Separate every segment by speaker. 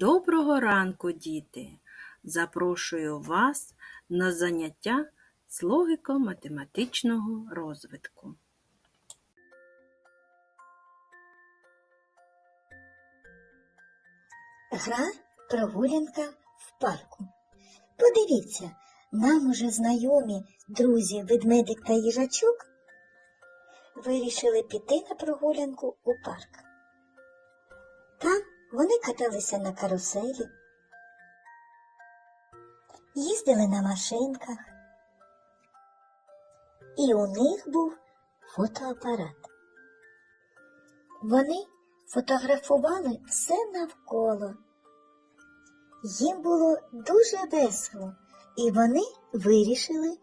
Speaker 1: Доброго ранку, діти! Запрошую вас на заняття з логіко-математичного розвитку.
Speaker 2: Гра прогулянка в парку. Подивіться, нам уже знайомі друзі ведмедик та їжачок вирішили піти на прогулянку у парк. Там вони каталися на каруселі, їздили на машинках, і у них був фотоапарат. Вони фотографували все навколо. Їм було дуже весело, і вони вирішили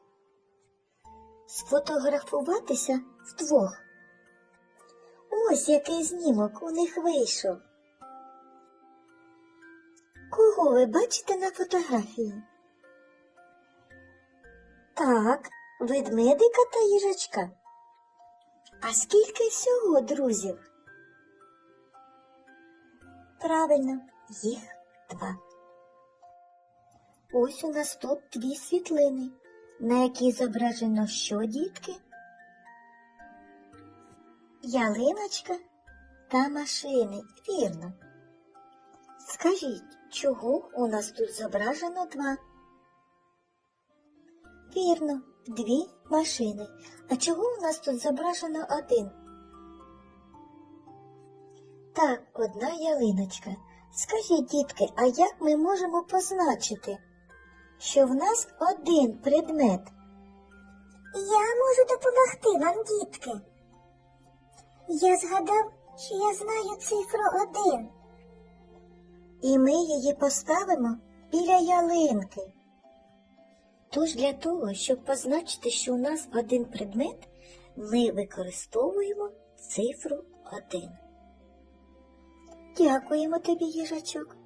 Speaker 2: сфотографуватися вдвох. Ось який знімок у них вийшов. Кого ви бачите на фотографії? Так, ведмедика та їжачка. А скільки всього друзів? Правильно, їх два. Ось у нас тут дві світлини, на якій зображено що, дітки? Ялиночка та машини, вірно. Скажіть, чого у нас тут зображено два? Вірно, дві машини. А чого у нас тут зображено один? Так, одна ялиночка. Скажіть, дітки, а як ми можемо позначити, що в нас один предмет? Я можу допомогти вам, дітки. Я згадав, що я знаю цифру один. І ми її поставимо біля ялинки. Тож для того, щоб позначити, що у нас один предмет, ми використовуємо цифру один. Дякуємо тобі, їжачок.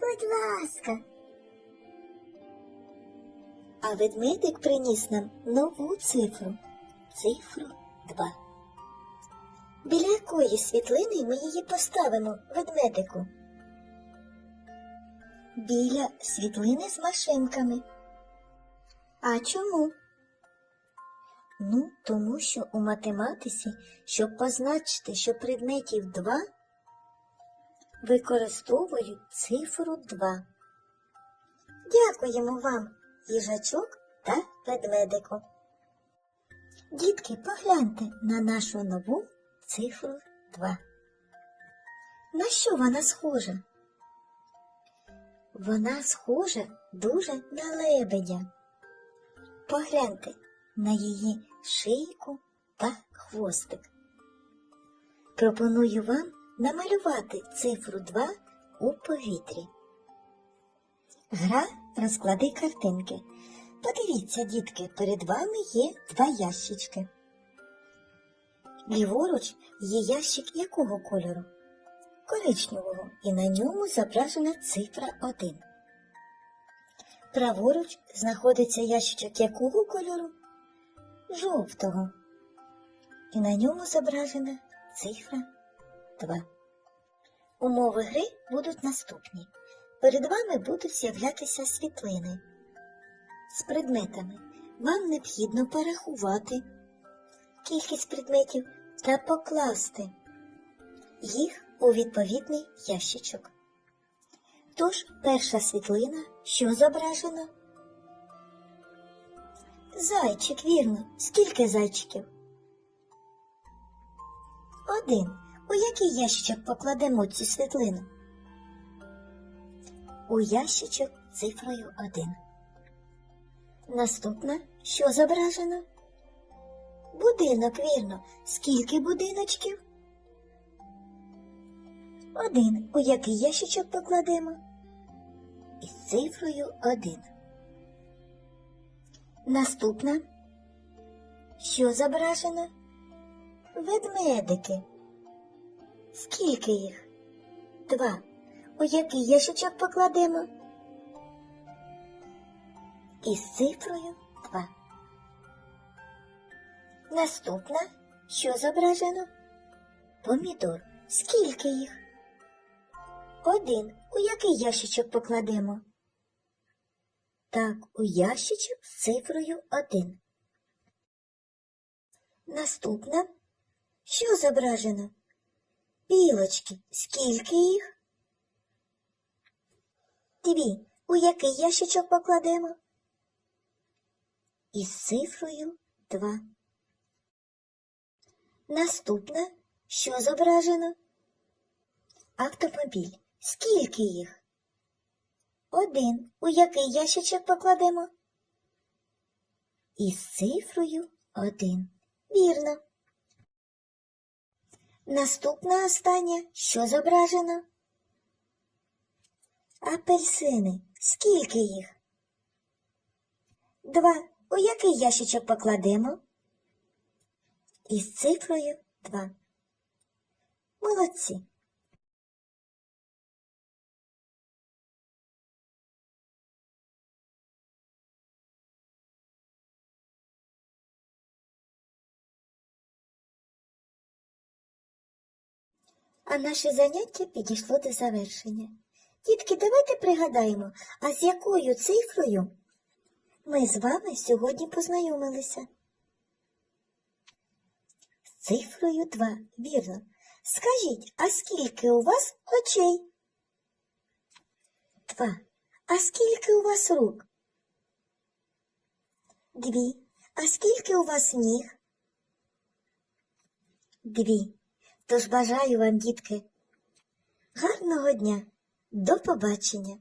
Speaker 2: Будь ласка. А ведмедик приніс нам нову цифру. Цифру 2. Біля якої світлини ми її поставимо ведмедику? Біля світлини з машинками. А чому? Ну, тому що у математиці, щоб позначити, що предметів два, використовують цифру 2. Дякуємо вам, їжачок та ведмедику. Дітки, погляньте на нашу нову цифру 2. На що вона схожа? Вона схожа дуже на лебедя. Погляньте на її шийку та хвостик. Пропоную вам намалювати цифру 2 у повітрі. Гра розклади картинки. Подивіться, дітки, перед вами є два ящички. Ліворуч є ящик якого кольору? Коричневого, і на ньому зображена цифра 1. Праворуч знаходиться ящичок якого кольору? Жовтого. І на ньому зображена цифра 2. Умови гри будуть наступні. Перед вами будуть з'являтися світлини. З предметами вам необхідно порахувати кількість предметів та покласти їх у відповідний ящичок. Тож перша світлина, що зображено? Зайчик, вірно. Скільки зайчиків? Один. У який ящичок покладемо цю світлину? У ящичок цифрою 1. Наступна, що зображено? Будинок, вірно. Скільки будиночків? Один. У який ящичок покладемо? Із цифрою 1. Наступна. Що зображено? Ведмедики. Скільки їх? Два. У який ящичок покладемо? Із цифрою 2. Наступна, що зображено? Помідор. Скільки їх? Один. у який ящичок покладемо? Так, у ящичок з цифрою 1. Наступна. Що зображено? Білочки. Скільки їх? Дві. У який ящичок покладемо? Із цифрою 2. Наступне, що зображено? Автомобіль. Скільки їх? Один. У який ящичок покладемо? Із цифрою 1. Вірно. Наступна остання, що зображено? Апельсини. Скільки їх? Два. У який ящичок покладемо? Із цифрою 2. Молодці. А наше заняття підійшло до завершення. Дітки, давайте пригадаємо, а з якою цифрою ми з вами сьогодні познайомилися? З цифрою 2, вірно. Скажіть, а скільки у вас очей? Два. А скільки у вас рук? Дві. А скільки у вас ніг? Дві. Тож бажаю вам, дітки, гарного дня. До побачення.